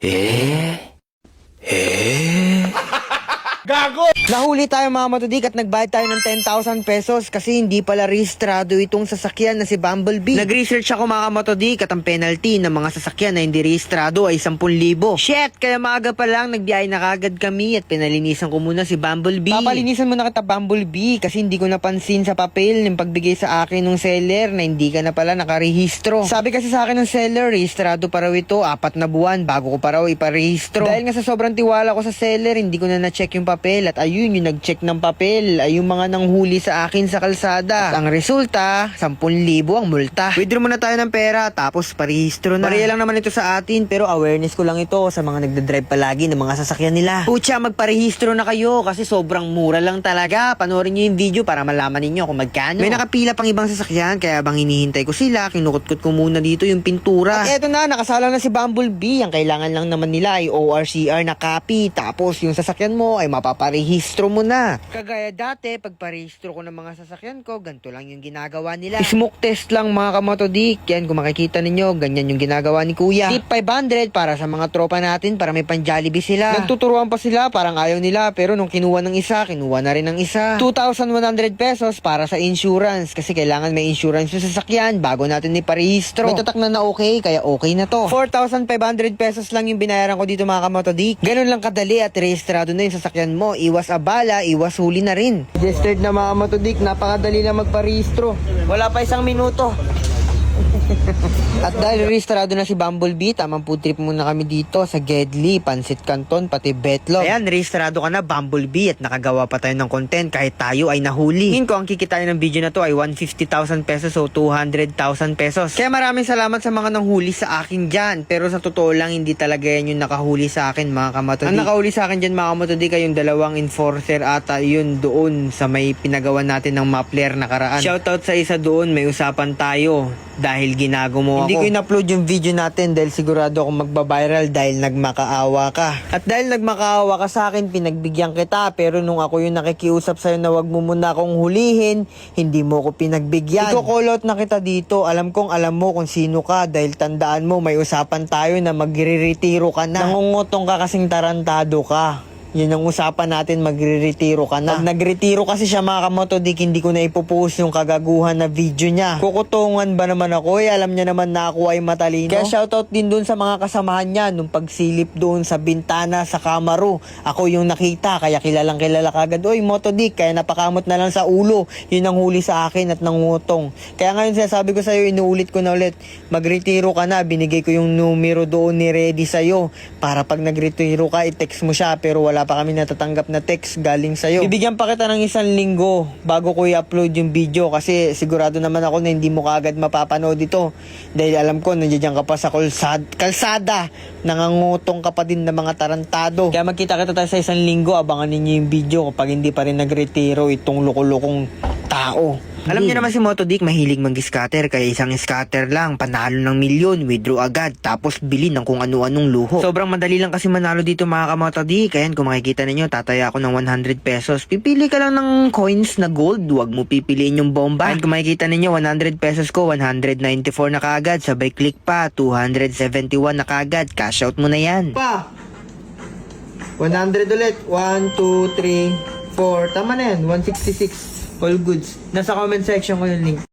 Eh? Eh? Gago! Nahuli tayo mga matudik at nagbayad tayo ng 10,000 pesos kasi hindi pala rehistrado itong sasakyan na si Bumblebee. Nag-research ako mga matudik at ang penalty ng mga sasakyan na hindi rehistrado ay 10,000. Shit! Kaya maaga pa lang nagbiyay na kagad kami at pinalinisan ko muna si Bumblebee. Papalinisan muna kita Bumblebee kasi hindi ko napansin sa papel ng pagbigay sa akin ng seller na hindi ka na pala nakarehistro. Sabi kasi sa akin ng seller, rehistrado pa raw ito apat na buwan bago ko pa raw iparehistro. Dahil nga sa sobrang tiwala ko sa seller, hindi ko na na-check yung papel at ayun yung nag-check ng papel ay yung mga nanghuli sa akin sa kalsada. At ang resulta, 10,000 ang multa. Withdraw muna tayo ng pera tapos parehistro na. Pareha lang naman ito sa atin pero awareness ko lang ito sa mga nagdadrive palagi ng mga sasakyan nila. Pucha, magparehistro na kayo kasi sobrang mura lang talaga. Panoorin nyo yung video para malaman ninyo kung magkano. May nakapila pang ibang sasakyan kaya bang hinihintay ko sila, kinukutkot ko muna dito yung pintura. At eto na, nakasala na si Bumblebee. Ang kailangan lang naman nila ay ORCR na copy. Tapos yung sasakyan mo ay mapaparehistro mo na. Kagaya dati, pag parehistro ko ng mga sasakyan ko, ganito lang yung ginagawa nila. Smoke test lang mga kamotodik. Yan, kung makikita ninyo, ganyan yung ginagawa ni Kuya. Tip 500 para sa mga tropa natin para may pan Jollibee sila. Nagtuturuan pa sila, parang ayaw nila. Pero nung kinuha ng isa, kinuha na rin ng isa. 2,100 pesos para sa insurance. Kasi kailangan may insurance yung sasakyan bago natin iparehistro. May tatak na na okay, kaya okay na to. 4,500 pesos lang yung binayaran ko dito mga kamotodik. Ganun lang kadali at rehistrado na yung sasakyan mo. Iwas abala, iwas huli na rin. Registered na mga motodik, napakadali na magparehistro. Wala pa isang minuto. At dahil rehistrado na si Bumblebee, tamang food trip muna kami dito sa Gedli, Pansit Canton, pati Betlog. Ayan, rehistrado ka na Bumblebee at nakagawa pa tayo ng content kahit tayo ay nahuli. Tingin ko ang kikitain ng video na to ay 150,000 pesos o 200,000 pesos. Kaya maraming salamat sa mga nanghuli sa akin dyan. Pero sa totoo lang, hindi talaga yan yung nakahuli sa akin mga kamatodik. Ang nakahuli sa akin dyan mga kamatodik ay yung dalawang enforcer ata yun doon sa may pinagawa natin ng Mapler nakaraan. Shoutout sa isa doon, may usapan tayo dahil ginago mo ako. Hindi ko in-upload yung video natin dahil sigurado akong magbabiral dahil nagmakaawa ka. At dahil nagmakaawa ka sa akin, pinagbigyan kita. Pero nung ako yung nakikiusap sa'yo na wag mo muna akong hulihin, hindi mo ko pinagbigyan. Iko-call out na kita dito. Alam kong alam mo kung sino ka dahil tandaan mo may usapan tayo na magre-retiro ka na. Nangungutong ka kasing tarantado ka. Yun ang usapan natin, magre-retiro ka na. Pag nagretiro kasi siya mga kamotodik, hindi ko na ipopost yung kagaguhan na video niya. Kukutungan ba naman ako? Eh, alam niya naman na ako ay matalino. Kaya shoutout din dun sa mga kasamahan niya nung pagsilip doon sa bintana sa Camaro. Ako yung nakita, kaya kilalang kilala kagad. Oy, motodik, kaya napakamot na lang sa ulo. Yun ang huli sa akin at nangutong. Kaya ngayon sinasabi ko sa'yo, inuulit ko na ulit, magretiro ka na, binigay ko yung numero doon ni ready sa'yo. Para pag nagretiro ka, i-text mo siya, pero wala pa kami natatanggap na text galing sa'yo. Bibigyan pa kita ng isang linggo bago ko i-upload yung video kasi sigurado naman ako na hindi mo kaagad mapapanood ito. Dahil alam ko, nandiyan ka pa sa kalsada, kalsada nangangutong ka pa din ng mga tarantado. Kaya magkita kita tayo sa isang linggo, abangan ninyo yung video kapag hindi pa rin nagretiro itong loko-lokong tao. Alam niyo naman si Motodick mahilig mag-scatter kaya isang scatter lang panalo ng milyon withdraw agad tapos bili ng kung ano-anong luho. Sobrang madali lang kasi manalo dito mga kamotodick kaya kung makikita ninyo tataya ako ng 100 pesos. Pipili ka lang ng coins na gold wag mo pipiliin yung bomba. At kung makikita ninyo 100 pesos ko 194 na kagad sabay click pa 271 na kagad cash out mo na yan. Pa! 100 ulit. 1, 2, 3, 4. Tama na yan. 166. All goods. Nasa comment section ko yung link.